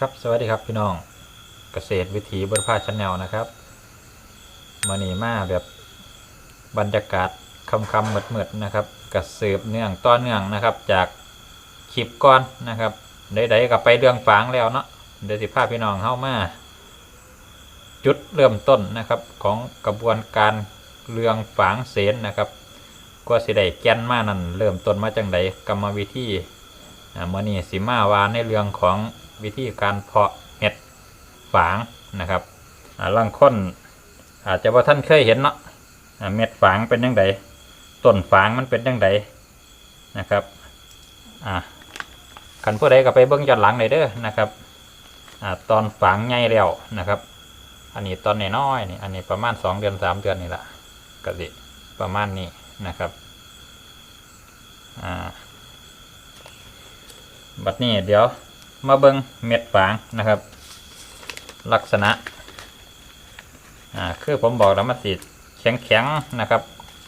ครับสวัสดีครับพี่น้องเกษตรวิถีบนผ้าชาแนลนะครับมานีมาแบบบรรยากาศคำคำๆมืดๆนะครับกระสืบเนื่องต้อนเนื่องนะครับจากคลิปก้อนนะครับใดๆก็ไปเรื่องฝางแล้วเนาะเดี๋ยวสิพาพี่น้องเข้ามา จุดเริ่มต้นนะครับของกระบวนการเรื่องฝางเสนนะครับกว่าสิได้แกนมานั่นเริ่มต้นมาจังใดกรรมวิธีอ่ามื่อนี้สิมาวาในเรื่องของ วิธีการเพาะเห็ดฝางนะครับอ่าลังคนอาจจะว่าท่านเคยเห็นเนาะเม็ดฝางเป็นยังไงต้นฝางมันเป็นยังไงนะครับอ่าขันผู้ใดก็ไปเบิ้งย้อนหลังเลยเด้อนะครับอ่าตอนฝางใหญ่แล้วนะครับ อันนี้ตอนน้อยๆนี่อันนี้ประมาณสองเดือนสามเดือนนี่แหละก็สิประมาณนี้นะครับอ่าบัดนี้เดี๋ยว มาเบิงเม็ดฝางนะครับ ลักษณะอ่าคือผมบอกแล้วมันสีแข็งแข็งนะครับ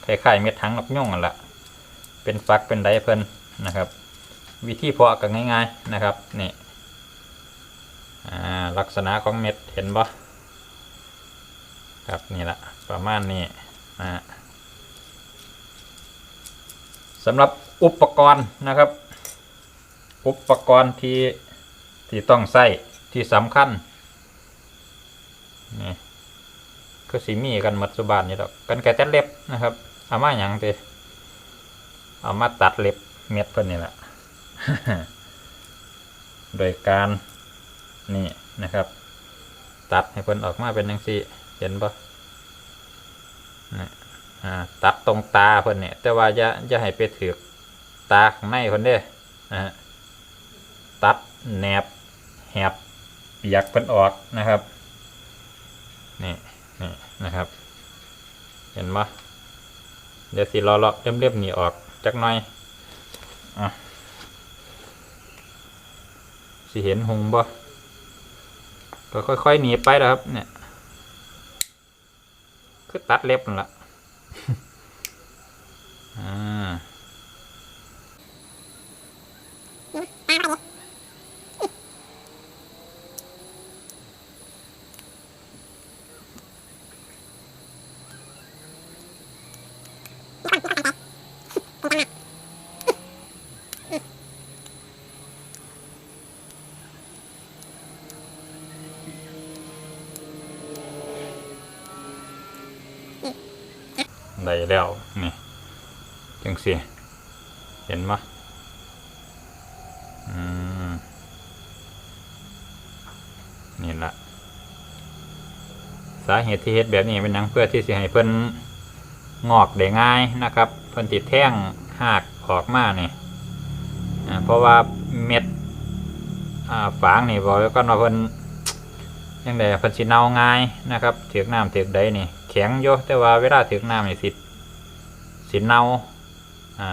คล้ายๆเม็ดถังนกยุ่งนั่นแหละเป็นฟักเป็นไดเพิ่นนะครับ วิธีเพาะก็ง่ายๆนะครับนี่อ่าลักษณะของเม็ดเห็นบ่ครับนี่แหละประมาณนี้นะสำหรับอุปกรณ์นะครับ อุปกรณ์ที่ ที่ต้องใส่ที่สำคัญนี่คือสีมีกันมัดสุบานนี่ดอกกันแกะตัดเล็บนะครับเอามาอย่างเตเอามาตัดเล็บเม็ดเพิ่นนี่แหละโดยการนี่นะครับ ตัดให้เพิ่นออกมาเป็นจังซี่เห็นปะนี่ตัดตรงตาเพิ่นเนี่ยแต่ว่าอย่าอย่าให้ไปถือกตาข้างในเพิ่นเด้อตัดแหนบ หบเปียกเพิ่นออกนะครับนี่นี่นะครับ เห็นปะเดี๋ยวสิรอเลาะเรียบๆหนีออกจักหน่อยอะสิเห็นหงบ่ก็ค่อยๆหนีไปแล้วครับ เนี่ยคือตัดเล็บนั่นละอ่า ได้แล้วนี่จังสิเห็นปะอืมนี่ละสาเหตุที่เฮ็ดแบบนี้เป็นหยังเพื่อที่สิให้เพิ่นงอกได้ง่ายนะครับเพิ่นติดแท่งหากออกมาเนี่อ่าเพราะว่าเม็ดฝางนี่บอกไว้ก่อนว่าเพิ่นยังไงเพิ่นสิเน่าง่ายนะครับเถือกน้ำเถือกใดนี่ ข็งอยู่แต่ว่าเวลาถือกน้ำนี่สิสิเน่าอ่า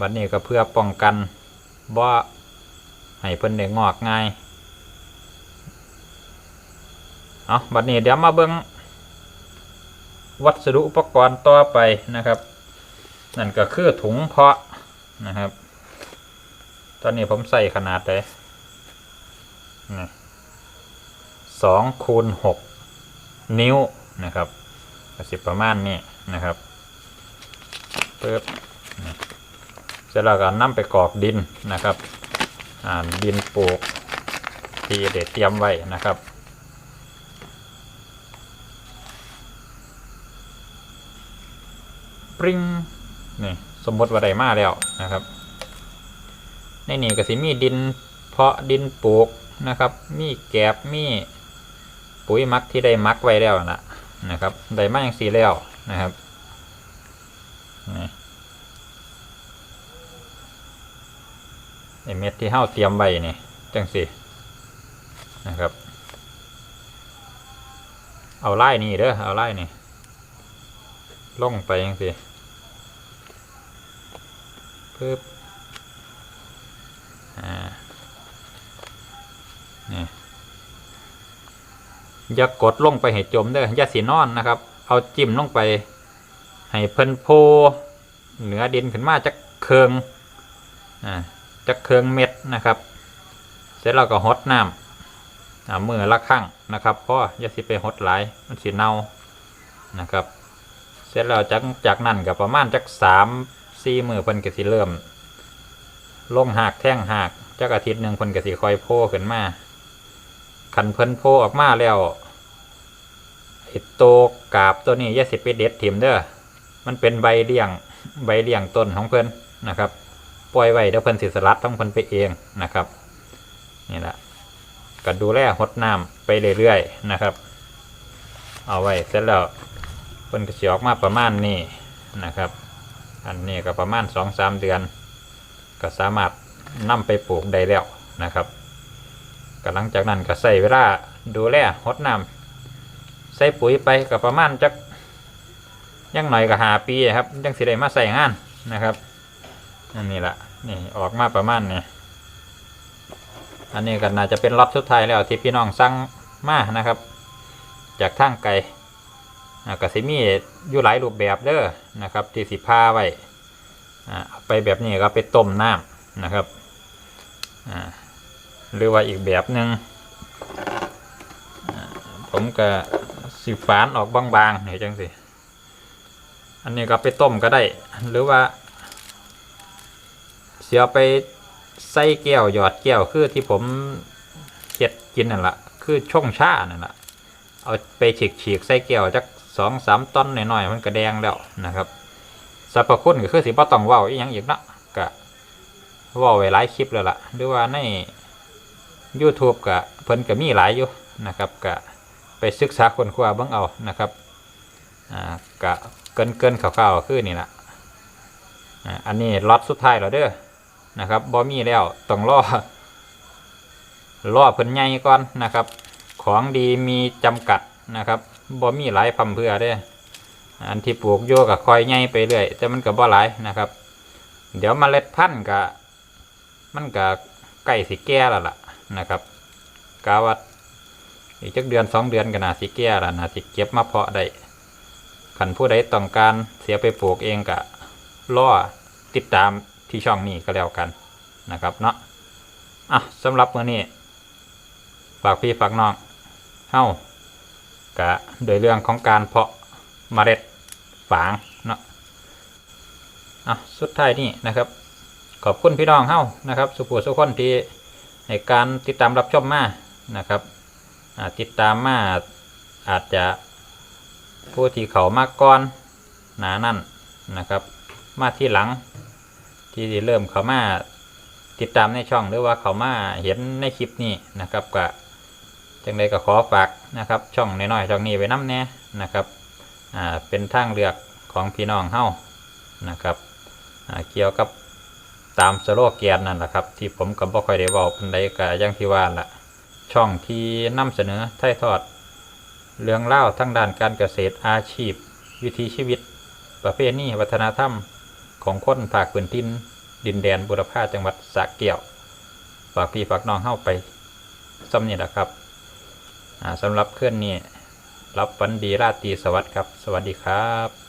บัดนี้ก็เพื่อป้องกันบ่ให้เพิ่นได้งอกง่ายเอาบัดนี้เดี๋ยวมาเบิ่งวัสดุอุปกรณ์ต่อไปนะครับ นั่นก็คือถุงเพาะนะครับ ตอนนี้ผมใส่ขนาดเลยนี่สองคูณหกนิ้ว นะครับก็สิประมาณนี้นะครับเปิบนี่เสร็จแล้วก็นำไปกรอกดินนะครับดินปลูกที่เด็ดเตรียมไว้นะครับปริงนี่สมมติว่าได้มาแล้วนะครับ ในนี่ก็สิมีดินเพาะดินปลูกนะครับ มีแกบมีปุ๋ยมักที่ได้มักไว้แล้วนะ นะครับได้มาอย่างสีแล้วนะครับไอเม็ดที่เห้าเตรียมไว้นี่จังสินะครับ เอาไล่นี่เด้อเอาไล่นี่ล่องไปจังสิปึ๊บ อ่านี่ อย่ากดลงไปให้จมเด้ออย่าสีนอนนะครับ เอาจิ้มลงไปให้เพิ่นโพเหนือดินขึ้นมาจากเคืองอ่าจากเคืองเม็ดนะครับ เสร็จแล้วก็หดน้ำอ่ามือละครั้งนะครับเพราะอย่าสิไปหดหลายมันสิเน่านะครับ เสร็จแล้วจากจากนั้นก็ประมาณจักสามสี่มือเพิ่นก็สิเริ่มลงหากแท่งหากจักอาทิตย์หนึ่งเพิ่นก็สิคอยโผล่ขึ้นมา คันเพิ่นโผล่ออกมาแล้วไอ้โตกาบตัวนี้ยาสิไปเด็ดถิ่มเด้อมันเป็นใบเลี้ยงใบเลี้ยงต้นของเพิ่นนะครับปล่อยไว้เดี๋ยวเพิ่นสิสลัดต้องเพิ่นไปเองนะครับนี่แหละก็ดูแลหดน้ำไปเรื่อยๆนะครับ เอาไว้เสร็จแล้วเพิ่นก็สิออกมาประมาณนี้นะครับ อันนี้ก็ประมาณสองสามเดือน ก็สามารถนำไปปลูกได้แล้วนะครับ ก็หลังจากนั้นก็ใส่เวลาดูแลหดน้ำใส่ปุ๋ยไปก็ประมาณจักยังหน่อยก็หาปีครับยังสิได้มาใส่งานนะครับอันนี้ละนี่ออกมาประมาณนี้อันนี้ก็น่าจะเป็นล็อตสุดท้ายแล้วที่พี่น้องสั่งมานะครับ จากทางไกลอ่กสิมีอยู่หลายรูปแบบเด้อนะครับ ที่สิพาไว้อ่าเอาไปแบบนี้ก็ไปต้มน้ำนะครับอ่า หรือว่าอีกแบบหนึ่งผมก็สิฝานออกบางๆนี่จังสิอันนี้ก็ไปต้มก็ได้ หรือว่าเสียไปใส่แก้วหยอดแก้วคือที่ผมเฮ็ดกินนั่นละคือช่องชานั่นละเอาไปฉีกฉีกใส่แก้วจักสองสามต้นหน่อยๆมันก็แดงแล้วนะครับสรรพคุณก็คือสิบ่ต้องว้าอีหยังอีกนะก็ว้าไว้หลายคลิปแล้วล่ะ หรือว่าใน YouTube ก็เพิ่นก็มีหลายอยู่นะครับก็ไปศึกษาคนคว้าบิ่งเอานะครับอ่าก็เกินเกินๆคร่าวๆคือนี่แหละอ่าอันนี้ล็อตสุดท้ายแล้วเด้อนะครับบอมีแล้วต้องรอรอเพิ่นใหญ่ก่อนนะครับ ของดีมีจำกัดนะครับบอมีหลายพัมเพื่อเด้ออันที่ปลูกโยกับคอยใหญ่ไปเรื่อยแต่มันก็บ่หลายนะครับ เดี๋ยวมเมล็ดพันธุ์ก็มันก็ใกล้สิแก่แล้วล่ะ นะครับกาวัดอีกจักเดือนสองเดือนก็น่าสิแก่แล้วน่าสิเก็บมาเพาะได้ขันผู้ใดต้องการเสียไปปลูกเองก็รอติดตามที่ช่องนี้ก็แล้วกันนะครับเนาะอะสำหรับมื้อนี้ฝากพี่ฝากน้องเฮ้ากะโดยเรื่องของการเพาะเมล็ดฝางเนาะอะสุดท้ายนี่นะครับ ขอบคุณพี่น้องเฮ้านะครับ สุภูสุคนที่ ในการติดตามรับชมมานะครับติดตามมาอาจจะผู้ที่เขามากก่อนหนานั่นนะครับ มาที่หลังที่เริ่มเขามาติดตามในช่องหรือว่าเขามาเห็นในคลิปนี้นะครับก็จังใดก็ขอฝากนะครับช่องน้อยๆช่องนี้ไว้น้ำแน่นะครับเป็นทางเลือกของพี่น้องเฮ้านะครับเกี่ยวกับ ตามสโลแกนนั่นแหละครับ ที่ผมก็บ่ค่อยได้บอกปันใดก็อยังที่ว่าละช่องที่นำเสนอถ่ายทอด เรื่องเล่าทั้งด้านการเกษตรอาชีพ วิถีชีวิต ประเพณีวัฒนธรรม ของคนภาคพื้นทินดินแดนบุรพาจังหวัดสระแก้วฝากพี่ฝากน้องเข้าไปซ้ำนี่แหละครับสำหรับเคลื่อนนี้รับวันดีราตรีสวัสดิ์ครับ สวัสดีครับ